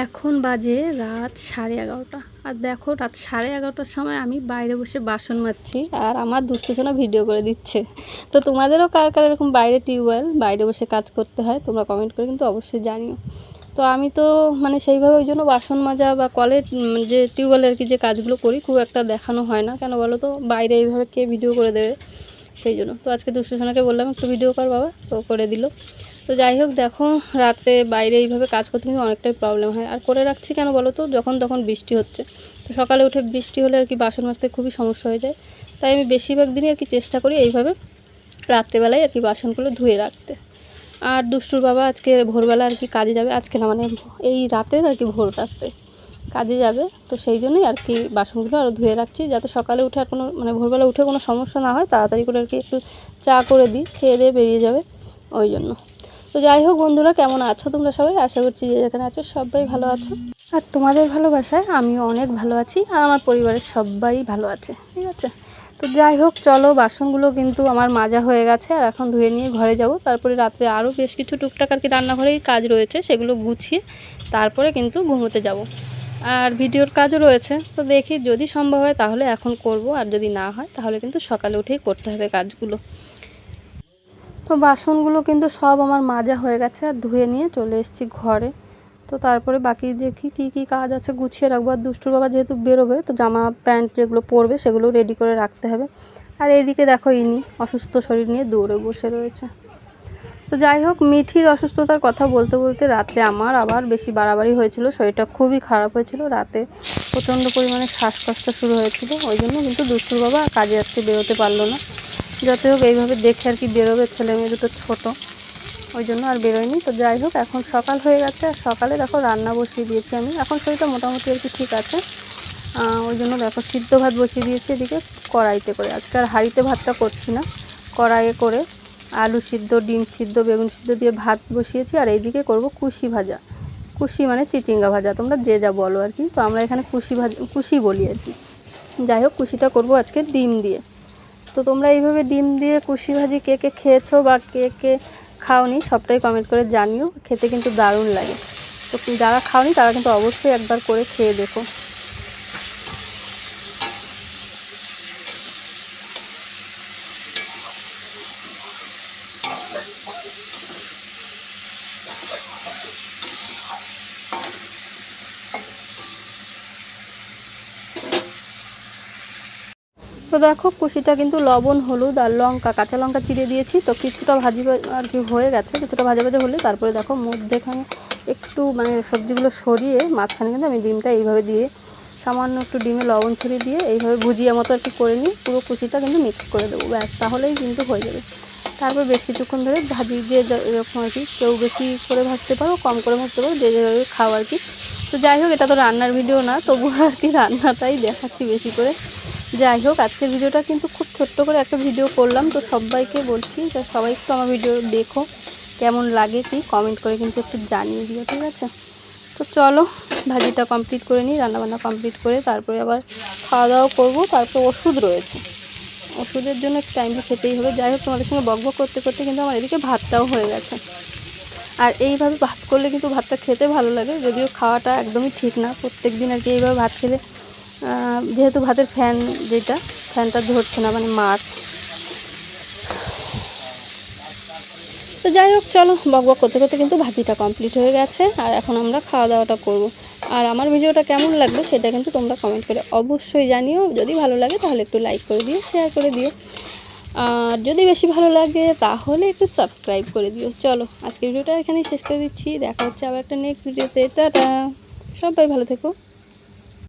এখন বাজে রাত সাড়ে এগারোটা। আর দেখো, রাত সাড়ে এগারোটার সময় আমি বাইরে বসে বাসন মাজছি আর আমার দুষ্টজনা ভিডিও করে দিচ্ছে। তো তোমাদেরও কার কার এরকম বাইরে টিউবওয়েল, বাইরে বসে কাজ করতে হয়, তোমরা কমেন্ট করে কিন্তু অবশ্যই জানিও। তো আমি তো মানে সেইভাবে ওই জন্য বাসন মাজা বা কলের যে টিউবওয়েলের কি যে কাজগুলো করি, খুব একটা দেখানো হয় না। কেন বলো তো? বাইরে এইভাবে কে ভিডিও করে দেবে? সেই জন্য। তো আজকে দুষ্টজনাকে বললাম, একটু ভিডিও কর বাবা। তো করে দিল। তো যাই হোক, দেখো, রাতে বাইরে এইভাবে কাজ করতে কিন্তু অনেকটাই প্রবলেম হয়। আর করে রাখছি কেন বলো তো? যখন তখন বৃষ্টি হচ্ছে। তো সকালে উঠে বৃষ্টি হলে আর কি বাসন মাজতে খুবই সমস্যা হয়ে যায়। তাই আমি বেশিরভাগ দিনই আর কি চেষ্টা করি এইভাবে রাত্রেবেলায় আর কি বাসনগুলো ধুয়ে রাখতে। আর দুষ্টুর বাবা আজকে ভোরবেলা আর কি কাজে যাবে। আজকে না মানে এই রাতে আর কি ভোর রাতে কাজে যাবে। তো সেই জন্যই আর কি বাসনগুলো আরও ধুয়ে রাখছি, যাতে সকালে উঠে আর কোনো মানে ভোরবেলা উঠে কোনো সমস্যা না হয়, তাড়াতাড়ি করে আর কি একটু চা করে দিই, খেয়ে দিয়ে বেরিয়ে যাবে ওই জন্য। তো যাই হোক বন্ধুরা, কেমন আছো তোমরা সবাই? আশা করছি যে যেখানে আছো সবাই ভালো আছো। আর তোমাদের ভালোবাসায় আমিও অনেক ভালো আছি, আর আমার পরিবারের সবাই ভালো আছে, ঠিক আছে? তো যাই হোক, চলো বাসনগুলো কিন্তু আমার মাজা হয়ে গেছে, আর এখন ধুয়ে নিয়ে ঘরে যাব। তারপরে রাত্রে আরও বেশ কিছু টুকটাক আর কি রান্নাঘরেই কাজ রয়েছে, সেগুলো গুছিয়ে তারপরে কিন্তু ঘুমোতে যাব। আর ভিডিওর কাজও রয়েছে। তো দেখি যদি সম্ভব হয় তাহলে এখন করব, আর যদি না হয় তাহলে কিন্তু সকালে উঠেই করতে হবে কাজগুলো। তো বাসনগুলো কিন্তু সব আমার মাজা হয়ে গেছে, আর ধুয়ে নিয়ে চলে এসেছি ঘরে। তো তারপরে বাকি দেখি কি কি কাজ আছে গুছিয়ে রাখব। আর দুষ্টুর বাবা যেহেতু বেরোবে, তো জামা প্যান্ট যেগুলো পরবে সেগুলো রেডি করে রাখতে হবে। আর এইদিকে দেখো ইনি, অসুস্থ শরীর নিয়ে দৌড়ে বসে রয়েছে। তো যাই হোক, মিঠির অসুস্থতার কথা বলতে বলতে রাতে আমার আবার বেশি বাড়াবাড়ি হয়েছিল, শরীরটা খুবই খারাপ হয়েছিল। রাতে প্রচণ্ড পরিমাণে শ্বাসকষ্ট শুরু হয়েছিল, ওই জন্য কিন্তু দুষ্টুর বাবা কাজে আজকে বেরোতে পারল না। যত হোক, এইভাবে দেখে আর কি বেরোবে, ছেলে মেয়ে দুটো ছোটো, ওই জন্য আর বেরোয়নি। তো যাই হোক, এখন সকাল হয়ে গেছে, আর সকালে দেখো রান্না বসিয়ে দিয়েছি আমি। এখন শরীরটা মোটামুটি আর কি ঠিক আছে। ওই জন্য দেখো সিদ্ধ ভাত বসিয়ে দিয়েছি, এদিকে কড়াইতে করে। আজকে আর হাঁড়িতে ভাতটা করছি না, কড়াইয়ে করে আলু সিদ্ধ, ডিম সিদ্ধ, বেগুন সিদ্ধ দিয়ে ভাত বসিয়েছি, আর এইদিকে করব কুশি ভাজা। কুশি মানে চিচিঙ্গা ভাজা, তোমরা যে যা বলো আর কি। তো আমরা এখানে কুশি ভাজা, কুশি বলি আর কি। যাই হোক, কুশিটা করব আজকে ডিম দিয়ে। তো তোমরা এইভাবে ডিম দিয়ে কুশি ভাজি কে কে খেয়েছো বা কে কে খাওনি, সবটাই কমেন্ট করে জানিও। খেতে কিন্তু দারুণ লাগে। তো যারা খাওনি, তারা কিন্তু অবশ্যই একবার করে খেয়ে দেখো। তো দেখো, কুশিটা কিন্তু লবণ, হলুদ আর লঙ্কা, কাঁচা লঙ্কা চিড়ে দিয়েছি। তো কিছুটা ভাজি আর কি হয়ে গেছে, কিছুটা ভাজা ভাজা হলে তারপরে দেখো মধ্যেখানে একটু মানে সবজিগুলো সরিয়ে মাঝখানে কিন্তু আমি ডিমটা এইভাবে দিয়ে, সামান্য একটু ডিমে লবণ ছড়িয়ে দিয়ে এইভাবে ভুজিয়া মতো আর কি করে নিই পুরো কুচিটা কিন্তু মিক্স করে দেবো। ব্যাস, তাহলেই কিন্তু হয়ে যাবে। তারপর বেশ কিছুক্ষণ ধরে ভাজি দিয়ে যা- এরকম আর কি, কেউ বেশি করে ভাজতে পারো, কম করে ভাজতে পারো, যে যেভাবে খাও আর কি। তো যাই হোক, এটা তো রান্নার ভিডিও না, তবুও আর কি রান্নাটাই দেখাচ্ছি বেশি করে। যাই হোক, আজকের ভিডিওটা কিন্তু খুব ছোট্ট করে একটা ভিডিও করলাম, তো সবাইকে বলছি যে সবাই একটু আমার ভিডিও দেখো, কেমন লাগে কি কমেন্ট করে কিন্তু একটু জানিয়ে দিও, ঠিক আছে? তো চলো, ভাজিটা কমপ্লিট করে নিই, রান্নাবান্না কমপ্লিট করে তারপরে আবার খাওয়া দাওয়া করব, তারপর ওষুধ রয়েছে। ওষুধের জন্য একটু টাইমটা খেতেই হবে, যাই হোক, তোমাদের সঙ্গে বক বক করতে করতে কিন্তু আমার এদিকে ভাতটাও হয়ে গেছে। আর এইভাবে ভাত করলে কিন্তু ভাতটা খেতে ভালো লাগে, যদিও খাওয়াটা একদমই ঠিক না প্রত্যেক দিন আর কি এইভাবে ভাত খেলে যেহেতু ভাতের ফ্যান যেটা ফ্যানটা ধরছে না মানে মাঠ তো যাই হোক, চলো, বক বক করতে করতে কিন্তু ভাজিটা কমপ্লিট হয়ে গেছে, আর এখন আমরা খাওয়া দাওয়াটা করব। আর আমার ভিডিওটা কেমন লাগল সেটা কিন্তু তোমরা কমেন্ট করে অবশ্যই জানিও। যদি ভালো লাগে তাহলে একটু লাইক করে দিও শেয়ার করে দিও। আর যদি বেশি ভালো লাগে তাহলে একটু সাবস্ক্রাইব করে দিও। চলো আজকে ভিডিওটা এখানেই শেষ করে দিচ্ছি। দেখা হচ্ছে আবার একটা নেক্সট ভিডিওতে। টাটা! সবাই ভালো থেকো।